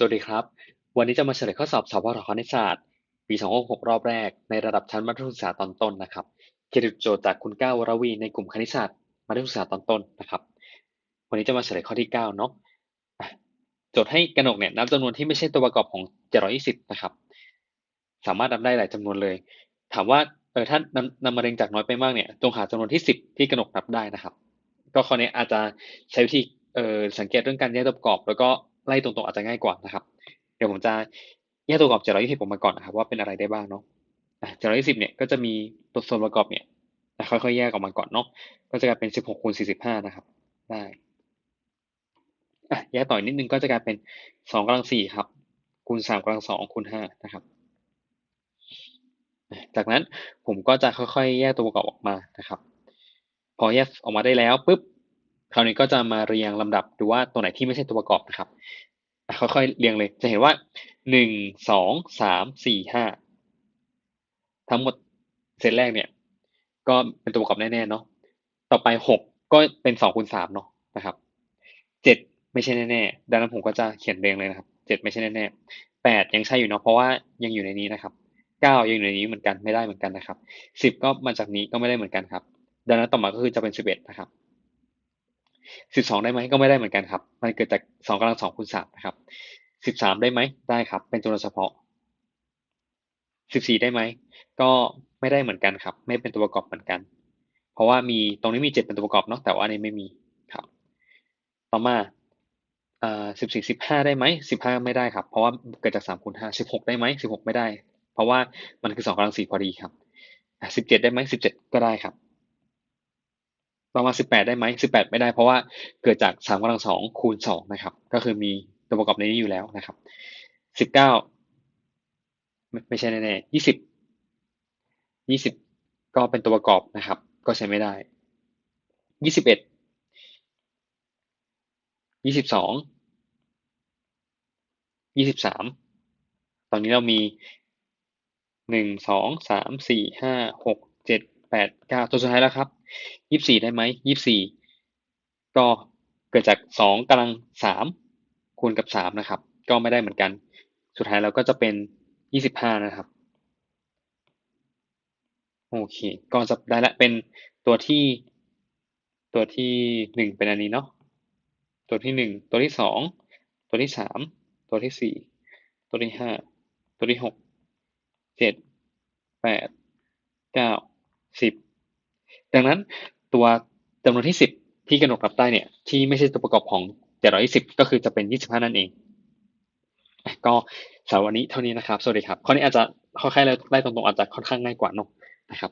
สวัสดีครับ วันนี้จะมาเฉลยข้อสอบสพทคณิตศาสตร์ปี 266 รอบแรก ในระดับชั้นมัธยมศึกษาตอนต้นนะครับเขียนโจทย์จากคุณก้าววรวีในกลุ่มคณิตศาสตร์มัธยมศึกษาตอนต้นนะครับ วันนี้จะมาเฉลยข้อที่ 9 เนาะโจทย์ให้กนกเนี่ยนับจำนวนที่ไม่ใช่ตัวประกอบของ 720 นะครับ สามารถนับได้หลายจำนวนเลย ถามว่าเออถ้านำนำมาเรียงจากน้อยไปมากเนี่ยจงหาจำนวนที่ 10 ที่กนกนับได้นะครับ ก็ข้อนี้อาจจะใช้วิธีเออสังเกตเรื่องการแยกตัวประกอบ แล้วก็ ไล่ตรงๆอาจจะง่ายกว่านะครับ เดี๋ยวผมจะแยกตัวประกอบ720ออกมาก่อนนะครับว่าเป็นอะไรได้บ้างเนาะ720เนี่ยก็จะมีตัวส่วนประกอบเนี่ยอ่ค่อยๆแยกออกมาก่อนเนาะก็จะกลายเป็น 16คูณ45 นะครับ ได้อะแยกต่ออีกนิดนึงก็จะกลายเป็น2กำลัง4ครับคูณ3กำลัง2คูณ5นะครับ จากนั้นผมก็จะค่อยๆ แยกตัวประกอบออกมานะครับ พอแยกออกมาได้แล้วปุ๊บ คราวนี้ก็จะมาเรียงลำดับดูว่าตัวไหนที่ไม่ใช่ตัวประกอบนะครับ ค่อยๆเรียงเลย จะเห็นว่าหนึ่งสองสามสี่ห้าทั้งหมดเซตแรกเนี่ย ก็เป็นตัวประกอบแน่ๆเนาะต่อไปหกก็เป็นสองคูณสามเนาะนะครับเจ็ดไม่ใช่แน่ๆดังนั้นผมก็จะเขียนเรียงเลยนะครับเจ็ดไม่ใช่แน่ๆแปดยังใช่อยู่เนาะเพราะว่ายังอยู่ในนี้นะครับเก้ายังอยู่ในนี้เหมือนกันไม่ได้เหมือนกันนะครับสิบก็มาจากนี้ก็ไม่ได้เหมือนกันครับ ดังนั้นต่อมาก็คือจะเป็นสิบเอ็ดนะครับ สิบสองได้ไหมก็ไม่ได้เหมือนกันครับ มันเกิดจากสองกำลังสองคูณสามนะครับสิบสามได้ไหมได้ครับ เป็นจำนวนเฉพาะสิบสี่ได้ไหมก็ไม่ได้เหมือนกันครับ ไม่เป็นตัวประกอบเหมือนกัน เพราะว่ามีตรงนี้มีเจ็ดเป็นตัวประกอบเนาะแต่ว่าอันนี้ไม่มีครับ ต่อมาอ่าสิบสี่สิบห้าได้ไหมสิบห้าไม่ได้ครับ เพราะว่าเกิดจากสามคูณห้าสิบหกได้ไหมสิบหกไม่ได้ เพราะว่ามันคือสองกำลังสี่พอดีครับสิบเจ็ดได้ไหมสิบเจ็ดก็ได้ครับ ประมาณสิบแปดได้ไหมสิบแปดไม่ได้เพราะว่าเกิดจากสามกำลังสองคูณสองนะครับ ก็คือมีตัวประกอบในนี้อยู่แล้วนะครับสิบเก้าไม่ใช่แน่ๆยี่สิบยี่สิบก็เป็นตัวประกอบนะครับ ก็ใช้ไม่ได้ยี่สิบเอ็ดยี่สิบสองยี่สิบสามตอนนี้เรามีหนึ่งสองสามสี่ห้าหกเจ็ดแปดเก้าตัวสุดท้ายแล้วครับ ยี่สิบสี่ได้ไหมยี่สิบสี่ก็เกิดจากสองกำลังสามคูณกับสามนะครับ ก็ไม่ได้เหมือนกัน สุดท้ายเราก็จะเป็นยี่สิบห้านะครับ โอเค ก็จะได้ละเป็นตัวที่ ตัวที่หนึ่งเป็นอันนี้เนาะตัวที่หนึ่งตัวที่สองตัวที่สามตัวที่สี่ตัวที่ห้าตัวที่หกเจ็ดแปดเก้าสิบ ดังนั้นตัวจำนวนที่สิบที่กำหนดรับได้เนี่ยที่ไม่ใช่ตัวประกอบของเจ็ดร้อยยี่สิบก็คือจะเป็นยี่สิบห้านั่นเอง ก็สำหรับวันนี้เท่านี้นะครับ สวัสดีครับข้อนี้อาจจะค่อยๆไล่ตรงๆอาจจะค่อนข้างง่ายกว่าเนอะนะครับ